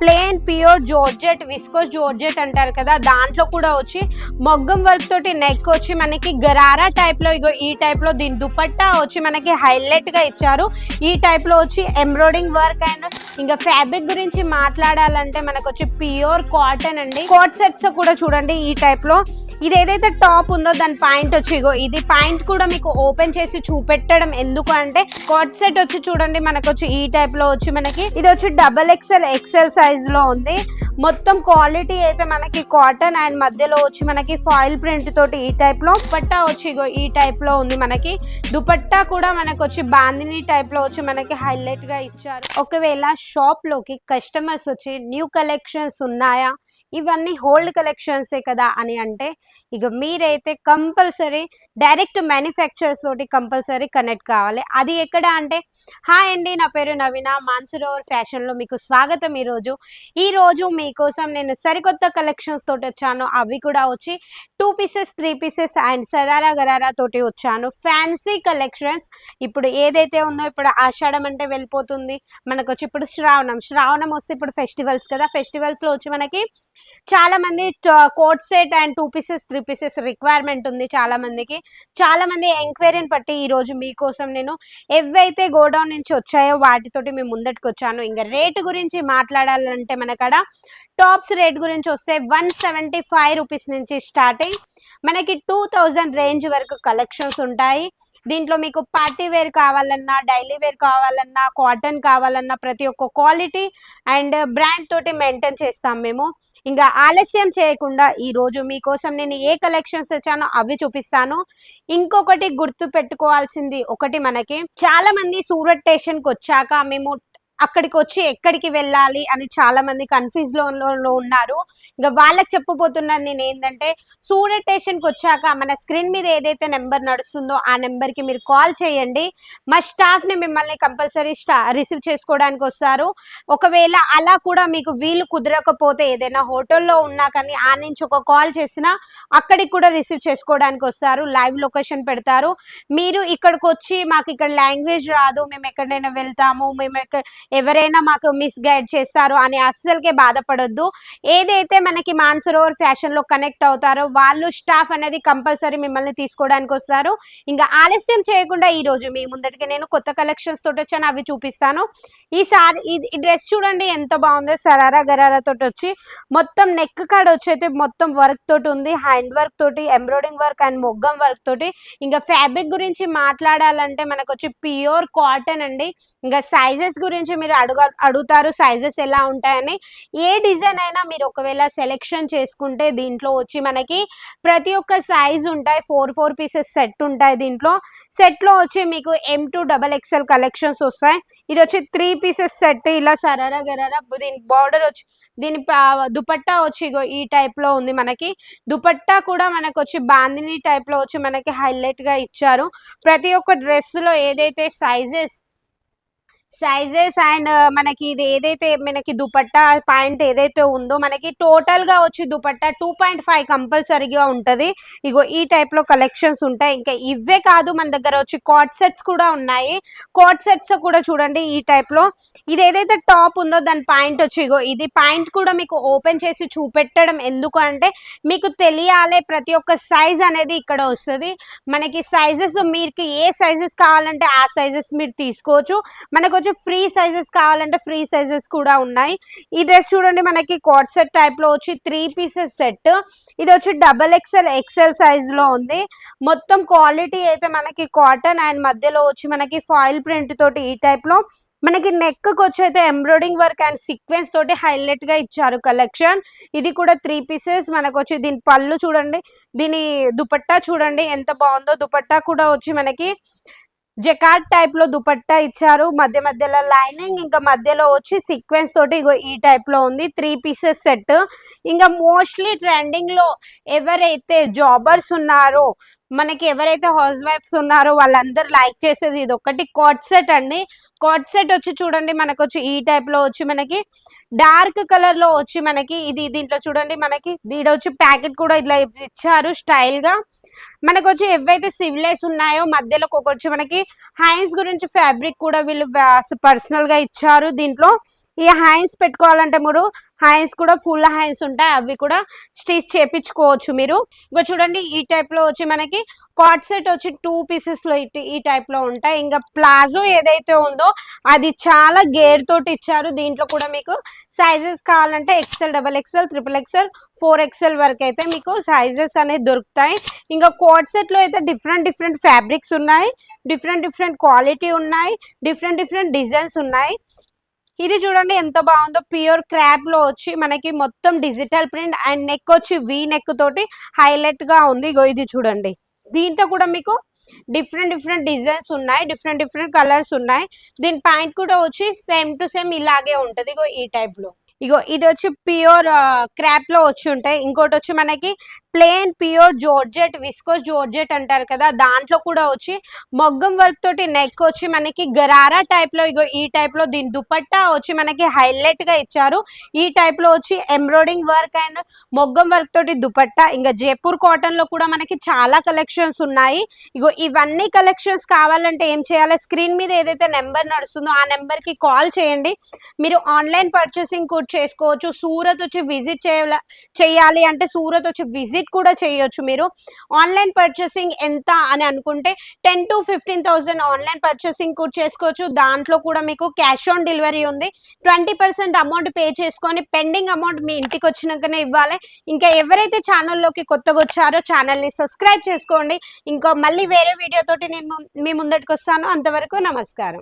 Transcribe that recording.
Plain pure georgette viscose georgette అంటారు కదా దాంట్లో కూడా వచ్చి మొగ్గం వర్క్ తోటి నెక్ వచ్చి మనకి గరారా టైప్లో ఇగో ఈ టైప్లో దీని దుపట్టా వచ్చి మనకి హైలైట్గా ఇచ్చారు. ఈ టైప్లో వచ్చి ఎంబ్రాయిడింగ్ వర్క్ అండ్ ఇంకా ఫ్యాబ్రిక్ గురించి మాట్లాడాలంటే మనకు వచ్చి ప్యూర్ కాటన్ అండి. కోట్ సెట్స్ కూడా చూడండి ఈ టైప్లో. ఇది ఏదైతే టాప్ ఉందో దాని పాయింట్ వచ్చి ఇగో ఇది పాయింట్ కూడా మీకు ఓపెన్ చేసి చూపెట్టడం ఎందుకు అంటే కోట్ సెట్ వచ్చి చూడండి మనకు వచ్చి ఈ టైప్లో వచ్చి మనకి ఇది వచ్చి డబల్ ఎక్సెల్ ఎక్సెల్ సైజ్లో ఉంది. మొత్తం క్వాలిటీ అయితే మనకి కాటన్ అండ్ మధ్యలో వచ్చి మనకి ఫాయిల్ ప్రింట్ తోటి ఈ టైప్లో దుపట్టా వచ్చి ఇగో ఈ టైప్లో ఉంది మనకి. దుపట్టా కూడా మనకు వచ్చి బాందిని టైప్లో వచ్చి మనకి హైలైట్గా ఇచ్చారు. ఒకవేళ షాప్లోకి కస్టమర్స్ వచ్చి న్యూ కలెక్షన్స్ ఉన్నాయా? ఇవన్నీ హోల్డ్ కలెక్షన్సే కదా అని అంటే ఇక మీరైతే కంపల్సరీ డైరెక్ట్ మ్యానుఫ్యాక్చరర్స్ తోటి కంపల్సరీ కనెక్ట్ కావాలి. అది ఎక్కడ అంటే హాయ్ అండి నా పేరు నవీన మాన్సరోవర్ ఫ్యాషన్లో మీకు స్వాగతం ఈరోజు. ఈ రోజు మీకోసం నేను సరికొత్త కలెక్షన్స్ తోటి వచ్చాను. అవి కూడా వచ్చి two pieces three pieces and sharara gharara తోటి వచ్చాను. ఫ్యాన్సీ కలెక్షన్స్ ఇప్పుడు ఏదైతే ఉందో ఇప్పుడు ఆషాఢం అంటే వెళ్ళిపోతుంది. మనకు వచ్చి ఇప్పుడు శ్రావణం శ్రావణం వస్తే ఇప్పుడు ఫెస్టివల్స్ కదా ఫెస్టివల్స్లో వచ్చి మనకి చాలా మంది coord set and two pieces three pieces requirement ఉంది చాలా మందికి చాలా మంది ఎంక్వైరీని బట్టి ఈ రోజు మీకోసం నేను ఎవైతే గోడౌన్ నుంచి వచ్చాయో వాటితోటి మేము ముందటికి వచ్చాను ఇంకా రేటు గురించి మాట్లాడాలంటే మనకడ టాప్స్ రేట్ గురించి వస్తే వన్ సెవెంటీ ఫైవ్ రూపీస్ నుంచి స్టార్టింగ్. మనకి టూ థౌజండ్ రేంజ్ వరకు కలెక్షన్స్ ఉంటాయి. దీంట్లో మీకు పార్టీ వేర్ కావాలన్నా డైలీ వేర్ కావాలన్నా కాటన్ కావాలన్నా ప్రతి ఒక్క క్వాలిటీ అండ్ బ్రాండ్ తోటి మెయింటైన్ చేస్తాం మేము. ఇంకా ఆలస్యం చేయకుండా ఈ రోజు మీకోసం నేను ఏ కలెక్షన్స్ తెచ్చానో అవి చూపిస్తాను. ఇంకొకటి గుర్తు పెట్టుకోవాల్సింది ఒకటి మనకి. చాలా మంది సూరత్ స్టేషన్కి వచ్చాక మేము అక్కడికి వచ్చి ఎక్కడికి వెళ్ళాలి అని చాలా మంది కన్ఫ్యూజ్లో ఉన్నారు. ఇంకా వాళ్ళకి చెప్పబోతున్నది నేను ఏంటంటే సూర్య స్టేషన్కి వచ్చాక మన స్క్రీన్ మీద ఏదైతే నెంబర్ నడుస్తుందో ఆ నెంబర్కి మీరు కాల్ చేయండి. మా స్టాఫ్ని మిమ్మల్ని కంపల్సరీ స్టా రిసీవ్ చేసుకోవడానికి వస్తారు. ఒకవేళ అలా కూడా మీకు వీలు కుదరకపోతే ఏదైనా హోటల్లో ఉన్నా కానీ ఆ నుంచి ఒక కాల్ చేసినా అక్కడికి కూడా రిసీవ్ చేసుకోవడానికి వస్తారు. లైవ్ లొకేషన్ పెడతారు. మీరు ఇక్కడికి వచ్చి మాకు ఇక్కడ లాంగ్వేజ్ రాదు. మేము ఎక్కడైనా వెళ్తాము. మేము ఎక్కడ ఎవరైనా మాకు మిస్ గైడ్ చేస్తారు అని అస్సలకే బాధపడొద్దు. ఏదైతే మనకి మాన్సరోవర్ ఫ్యాషన్లో కనెక్ట్ అవుతారో వాళ్ళు స్టాఫ్ అనేది కంపల్సరీ మిమ్మల్ని తీసుకోవడానికి వస్తారు. ఇంకా ఆలస్యం చేయకుండా ఈ రోజు మీ ముందటికి నేను కొత్త కలెక్షన్స్ తోటి వచ్చాను అవి చూపిస్తాను. ఈసారి ఈ డ్రెస్ చూడండి ఎంత బాగుందో సరారా గరారా తోటి వచ్చి మొత్తం నెక్ కాడ వచ్చి అయితే మొత్తం వర్క్ తోటి ఉంది. హ్యాండ్ వర్క్ తోటి embroidering work and maggam work తోటి. ఇంకా ఫ్యాబ్రిక్ గురించి మాట్లాడాలంటే మనకు వచ్చి ప్యూర్ కాటన్ అండి. ఇంకా సైజెస్ గురించి మీరు అడుగు అడుగుతారు సైజెస్ ఎలా ఉంటాయని. ఏ డిజైన్ అయినా మీరు ఒకవేళ సెలెక్షన్ చేసుకుంటే దీంట్లో వచ్చి మనకి ప్రతి ఒక్క సైజ్ ఉంటాయి. ఫోర్ ఫోర్ పీసెస్ సెట్ ఉంటాయి దీంట్లో. సెట్లో వచ్చి మీకు M two double XL collections వస్తాయి. ఇది వచ్చి త్రీ పీసెస్ సెట్ ఇలా సరారా గరారా దీని బార్డర్ వచ్చి దీని పా- దుపట్టా వచ్చి ఈ టైప్లో ఉంది మనకి. దుపట్టా కూడా మనకు వచ్చి బాందిని టైప్లో వచ్చి మనకి హైలైట్గా ఇచ్చారు. ప్రతి ఒక్క డ్రెస్లో ఏదైతే సైజెస్ సైజెస్ అండ్ uh, మనకి ఇది ఏదైతే మనకి దుపట్టా పాయింట్ ఏదైతే ఉందో మనకి టోటల్గా వచ్చి దుపట్టా టూ పాయింట్ ఫైవ్ కంపల్సరీగా ఉంటది. ఇగో ఈ టైప్లో కలెక్షన్స్ ఉంటాయి. ఇంకా ఇవే కాదు మన దగ్గర వచ్చి కాట్ సెట్స్ కూడా ఉన్నాయి. కాట్ సెట్స్ కూడా చూడండి ఈ టైప్లో. ఇది ఏదైతే టాప్ ఉందో దాని పాయింట్ వచ్చి ఇగో ఇది పాయింట్ కూడా మీకు ఓపెన్ చేసి చూపెట్టడం ఎందుకు అంటే మీకు తెలియాలి ప్రతి ఒక్క సైజ్ అనేది ఇక్కడ వస్తుంది. మనకి సైజెస్ మీకు ఏ సైజెస్ కావాలంటే ఆ సైజెస్ మీరు తీసుకోవచ్చు. మనకు వచ్చి ఫ్రీ సైజెస్ కావాలంటే ఫ్రీ సైజెస్ కూడా ఉన్నాయి. ఈ డ్రెస్ చూడండి మనకి కోట్ సెట్ టైప్లో వచ్చి త్రీ పీసెస్ సెట్ ఇది వచ్చి డబల్ ఎక్సెల్ ఎక్సెల్ సైజ్లో ఉంది. మొత్తం క్వాలిటీ అయితే మనకి కాటన్ అండ్ మధ్యలో వచ్చి మనకి ఫాయిల్ ప్రింట్ తోటి ఈ టైప్లో. మనకి నెక్ వచ్చి అయితే ఎంబ్రాయిడింగ్ వర్క్ అండ్ సీక్వెన్స్ తోటి హైలైట్గా ఇచ్చారు కలెక్షన్ ఇది కూడా త్రీ పీసెస్ మనకు వచ్చి దీని పళ్ళు చూడండి. దీని దుపట్టా చూడండి ఎంత బాగుందో. దుపట్టా కూడా వచ్చి మనకి జకాట్ టైప్లో దుపట్టా ఇచ్చారు. మధ్య మధ్యలో లైనింగ్ ఇంకా మధ్యలో వచ్చి సీక్వెన్స్ తోటి ఈ టైప్లో ఉంది. త్రీ పీసెస్ సెట్ ఇంకా మోస్ట్లీ ట్రెండింగ్లో ఎవరైతే జాబర్స్ ఉన్నారో మనకి ఎవరైతే హౌస్ వైఫ్స్ ఉన్నారో వాళ్ళందరూ లైక్ చేసేది ఇది ఒకటి కాట్ సెట్ అండి. కాట్ సెట్ వచ్చి చూడండి మనకు వచ్చి ఈ టైప్లో వచ్చి మనకి డార్క్ కలర్లో వచ్చి మనకి ఇది దీంట్లో చూడండి మనకి దీని వచ్చి ప్యాకెట్ కూడా ఇట్లా ఇచ్చారు స్టైల్గా. మనకు వచ్చి ఏవైతే సివిలైస్ ఉన్నాయో మధ్యలో వచ్చి మనకి హైన్స్ గురించి ఫ్యాబ్రిక్ కూడా వీళ్ళు పర్సనల్గా ఇచ్చారు దీంట్లో. ఈ హ్యాండ్స్ పెట్టుకోవాలంటే మీరు హ్యాండ్స్ కూడా ఫుల్ హ్యాండ్స్ ఉంటాయి అవి కూడా స్టిచ్ చేపించుకోవచ్చు మీరు. ఇంకా చూడండి ఈ టైప్లో వచ్చి మనకి కాట్ సెట్ వచ్చి టూ పీసెస్లో ఈ టైప్లో ఉంటాయి. ఇంకా ప్లాజో ఏదైతే ఉందో అది చాలా గేర్ తోటి ఇచ్చారు. దీంట్లో కూడా మీకు సైజెస్ కావాలంటే XL double XL triple XL four XL వరకు అయితే మీకు సైజెస్ అనేది దొరుకుతాయి. ఇంకా కోట్ సెట్లో అయితే డిఫరెంట్ డిఫరెంట్ ఫ్యాబ్రిక్స్ ఉన్నాయి. డిఫరెంట్ డిఫరెంట్ క్వాలిటీ ఉన్నాయి. డిఫరెంట్ డిఫరెంట్ డిజైన్స్ ఉన్నాయి. ఇది చూడండి ఎంత బాగుందో. ప్యూర్ క్రాప్లో వచ్చి మనకి మొత్తం డిజిటల్ ప్రింట్ అండ్ నెక్ వచ్చి వీ నెక్ తోటి హైలైట్గా ఉంది. ఇది చూడండి. దీంట్లో కూడా మీకు డిఫరెంట్ డిఫరెంట్ డిజైన్స్ ఉన్నాయి డిఫరెంట్ డిఫరెంట్ కలర్స్ ఉన్నాయి. దీని ప్యాంట్ కూడా వచ్చి సేమ్ టు సేమ్ ఇలాగే ఉంటది. ఇగో ఈ టైప్లో. ఇగో ఇది వచ్చి ప్యూర్ క్రాప్లో వచ్చి ఉంటాయి. ఇంకోటి వచ్చి మనకి plain pure georgette viscose georgette అంటారు కదా దాంట్లో కూడా వచ్చి మొగ్గం వర్క్ తోటి నెక్ వచ్చి మనకి గరారా టైప్లో ఇగో ఈ టైప్లో దీని దుపట్టా వచ్చి మనకి హైలైట్గా ఇచ్చారు. ఈ టైప్లో వచ్చి embroidering work and maggam work తోటి దుపట్టా ఇంకా జైపూర్ కాటన్లో కూడా మనకి చాలా కలెక్షన్స్ ఉన్నాయి. ఇగో ఇవన్నీ కలెక్షన్స్ కావాలంటే ఏం చేయాలి? స్క్రీన్ మీద ఏదైతే నెంబర్ నడుస్తుందో ఆ నెంబర్కి కాల్ చేయండి. మీరు ఆన్లైన్ పర్చేసింగ్ కూడా చేసుకోవచ్చు. సూరత్ వచ్చి విజిట్ చేయాలి అంటే సూరత్ వచ్చి విజిట్ కూడా చేయొచ్చు మీరు. ఆన్లైన్ పర్చేసింగ్ ఎంత అని అనుకుంటే ten to fifteen thousand online purchasing కూడా చేసుకోవచ్చు. దాంట్లో కూడా మీకు క్యాష్ ఆన్ డెలివరీ ఉంది. ట్వంటీ పర్సెంట్ అమౌంట్ పే చేసుకొని పెండింగ్ అమౌంట్ మీ ఇంటికి వచ్చినాకనే ఇవ్వాలి. ఇంకా ఎవరైతే ఛానల్లోకి కొత్తగా వచ్చారో ఛానల్ని సబ్స్క్రైబ్ చేసుకోండి. ఇంకా మళ్ళీ వేరే వీడియోతోటి నేను మీ ముందటికి వస్తాను అంతవరకు నమస్కారం.